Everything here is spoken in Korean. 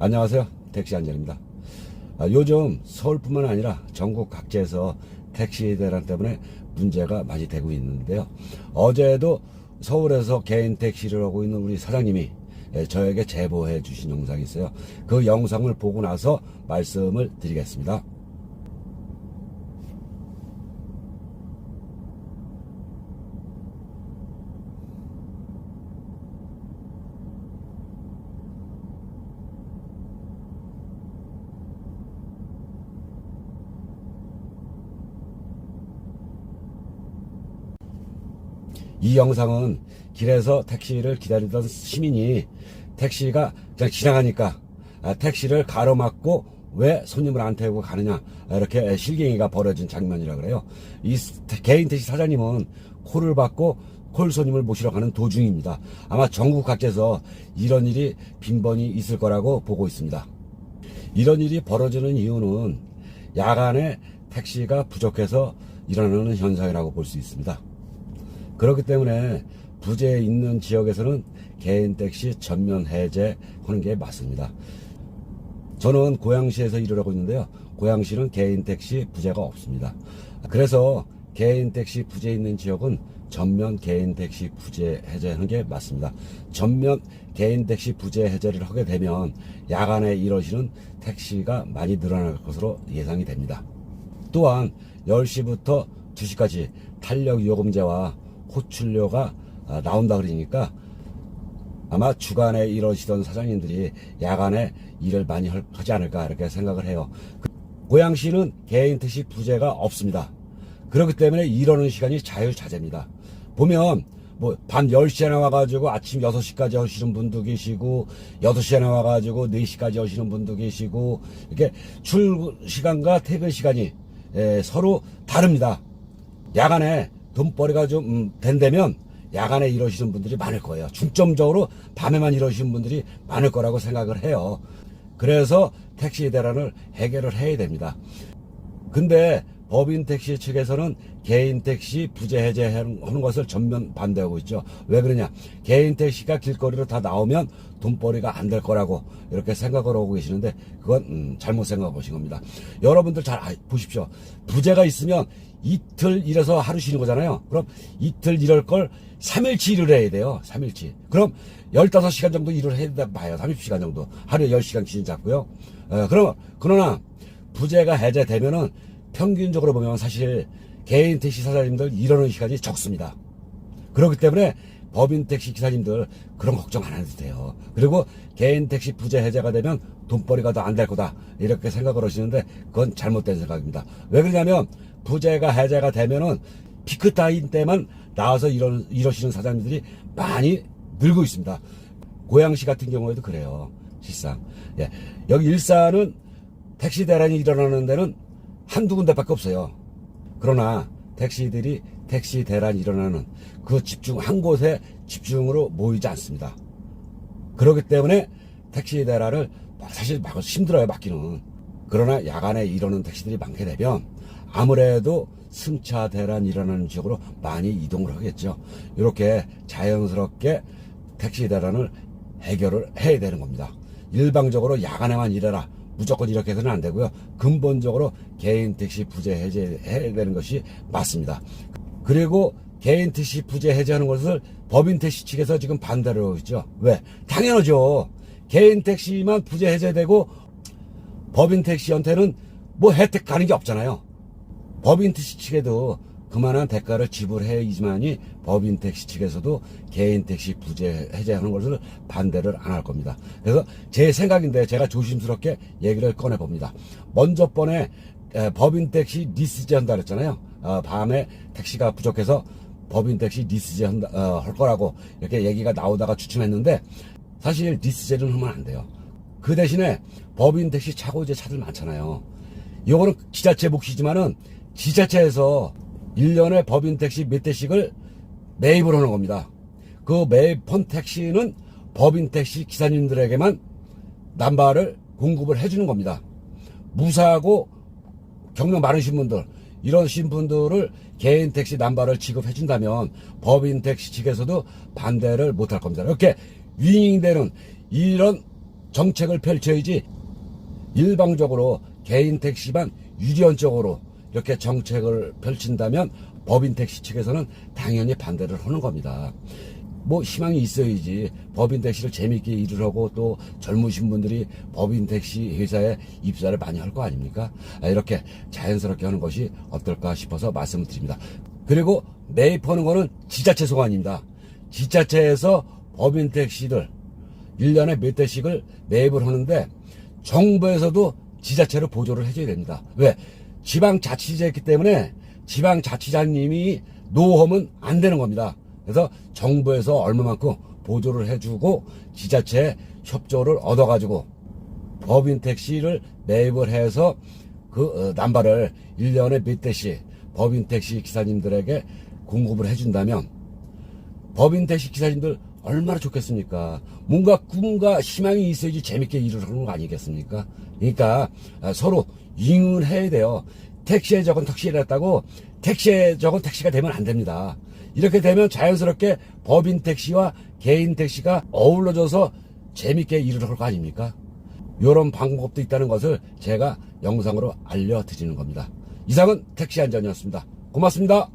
안녕하세요. 택시 안전입니다. 아, 요즘 서울뿐만 아니라 전국 각지에서 택시 대란 때문에 문제가 많이 되고 있는데요. 어제도 서울에서 개인 택시를 하고 있는 우리 사장님이 예, 저에게 제보해 주신 영상이 있어요. 그 영상을 보고 나서 말씀을 드리겠습니다. 이 영상은 길에서 택시를 기다리던 시민이 택시가 그냥 지나가니까 아, 택시를 가로막고 왜 손님을 안 태우고 가느냐 이렇게 실갱이가 벌어진 장면이라 그래요. 이 스- 개인 택시 사장님은 콜을 받고 콜 손님을 모시러 가는 도중입니다. 아마 전국 각지에서 이런 일이 빈번히 있을 거라고 보고 있습니다. 이런 일이 벌어지는 이유는 야간에 택시가 부족해서 일어나는 현상이라고 볼 수 있습니다. 그렇기 때문에 부재에 있는 지역에서는 개인 택시 전면 해제하는 게 맞습니다. 저는 고양시에서 일을 하고 있는데요. 고양시는 개인 택시 부재가 없습니다. 그래서 개인 택시 부재 있는 지역은 전면 개인 택시 부재 해제하는 게 맞습니다. 전면 개인 택시 부재 해제를 하게 되면 야간에 이러시는 택시가 많이 늘어날 것으로 예상이 됩니다. 또한 10시부터 2시까지 탄력 요금제와 호출료가 아, 나온다 그러니까 아마 주간에 일하시던 사장님들이 야간에 일을 많이 할- 하지 않을까 이렇게 생각을 해요. 그- 고양시는 개인 택시 부재가 없습니다. 그렇기 때문에 일하는 시간이 자유자재입니다. 보면 뭐 밤 10시에 나와가지고 아침 6시까지 하시는 분도 계시고 8시에 나와가지고 4시까지 하시는 분도 계시고 이렇게 출근 시간과 퇴근 시간이 에, 서로 다릅니다. 야간에 돈벌이가 좀 음, 된다면 야간에 이러시는 분들이 많을 거예요. 중점적으로 밤에만 이러시는 분들이 많을 거라고 생각을 해요. 그래서 택시 대란을 해결을 해야 됩니다. 근데 법인 택시 측에서는 개인 택시 부재 해제하는 것을 전면 반대하고 있죠. 왜 그러냐? 개인 택시가 길거리로 다 나오면 돈벌이가 안 될 거라고 이렇게 생각을 하고 계시는데 그건 음, 잘못 생각하고 계신 겁니다. 여러분들 잘 아- 보십시오. 부재가 있으면 이틀 일해서 하루 쉬는 거잖아요. 그럼 이틀 일할 걸 3일치 일을 해야 돼요. 3일치. 그럼 15시간 정도 일을 해야 된다 봐요. 30시간 정도. 하루에 10시간 기준 잡고요. 어, 그럼, 그러나 부재가 해제되면은 평균적으로 보면 사실 개인 택시 사장님들 일하는 시간이 적습니다. 그렇기 때문에 법인 택시 기사님들 그런 걱정 안 해도 돼요. 그리고 개인 택시 부재 해제가 되면 돈벌이가 더 안 될 거다. 이렇게 생각을 하시는데 그건 잘못된 생각입니다. 왜 그러냐면 부재가 해제가 되면은 피크 타임 때만 나와서 이러, 이러시는 사장님들이 많이 늘고 있습니다. 고양시 같은 경우에도 그래요. 실상. 예. 여기 일산은 택시 대란이 일어나는 데는 한두 군데밖에 없어요. 그러나 택시들이 택시 대란이 일어나는 그 집중 한 곳에 집중으로 모이지 않습니다. 그렇기 때문에 택시 대란을 사실 막 힘들어요 막기는. 그러나 야간에 이러는 택시들이 많게 되면 아무래도 승차 대란 일어나는 지역으로 많이 이동을 하겠죠. 이렇게 자연스럽게 택시 대란을 해결을 해야 되는 겁니다. 일방적으로 야간에만 일해라. 무조건 이렇게 해서는 안 되고요. 근본적으로 개인 택시 부재 해제해야 되는 것이 맞습니다. 그리고 개인 택시 부재 해제하는 것을 법인 택시 측에서 지금 반대를 하고 있죠. 왜? 당연하죠. 개인 택시만 부재 해제되고 법인 택시한테는 뭐 혜택 가는 게 없잖아요. 법인 택시 측에도 그만한 대가를 지불해야지만이 법인 택시 측에서도 개인 택시 부재 해제하는 것을 반대를 안 할 겁니다. 그래서 제 생각인데 제가 조심스럽게 얘기를 꺼내 봅니다. 먼저 번에 에, 법인 택시 리스제 한다 그랬잖아요. 어, 밤에 택시가 부족해서 법인 택시 리스제 한다, 어, 할 거라고 이렇게 얘기가 나오다가 주춤했는데 사실 리스제는 하면 안 돼요. 그 대신에 법인 택시 차고 이제 차들 많잖아요. 이거는 지자체 몫이지만은 지자체에서 1년에 법인 택시 몇 대씩을 매입을 하는 겁니다. 그 매입한 택시는 법인 택시 기사님들에게만 남바를 공급을 해주는 겁니다. 무사하고 경력 많으신 분들, 이러신 분들을 개인 택시 남바를 지급해준다면 법인 택시 측에서도 반대를 못할 겁니다. 이렇게 윙윙되는 이런 정책을 펼쳐야지 일방적으로 개인 택시만 유리언적으로 이렇게 정책을 펼친다면 법인 택시 측에서는 당연히 반대를 하는 겁니다. 뭐 희망이 있어야지 법인 택시를 재밌게 일을 하고 또 젊으신 분들이 법인 택시 회사에 입사를 많이 할 거 아닙니까? 아, 이렇게 자연스럽게 하는 것이 어떨까 싶어서 말씀을 드립니다. 그리고 매입하는 거는 지자체 소관입니다. 지자체에서 법인 택시들 1년에 몇 대씩을 매입을 하는데 정부에서도 지자체를 보조를 해줘야 됩니다. 왜? 지방자치제였기 때문에 지방자치장님이 노하면 안 되는 겁니다. 그래서 정부에서 얼마만큼 보조를 해주고 지자체 협조를 얻어가지고 법인 택시를 매입을 해서 그 어, 남발을 1년에 몇 대씩 법인 택시 기사님들에게 공급을 해준다면 법인 택시 기사님들 얼마나 좋겠습니까? 뭔가 꿈과 희망이 있어야지 재밌게 일을 하는 거 아니겠습니까? 그러니까 아, 서로 잉을 해야 돼요. 택시에 적은 택시를 했다고 택시에 적은 택시가 되면 안 됩니다. 이렇게 되면 자연스럽게 법인 택시와 개인 택시가 어우러져서 재밌게 일을 할 거 아닙니까? 이런 방법도 있다는 것을 제가 영상으로 알려드리는 겁니다. 이상은 택시 안전이었습니다. 고맙습니다.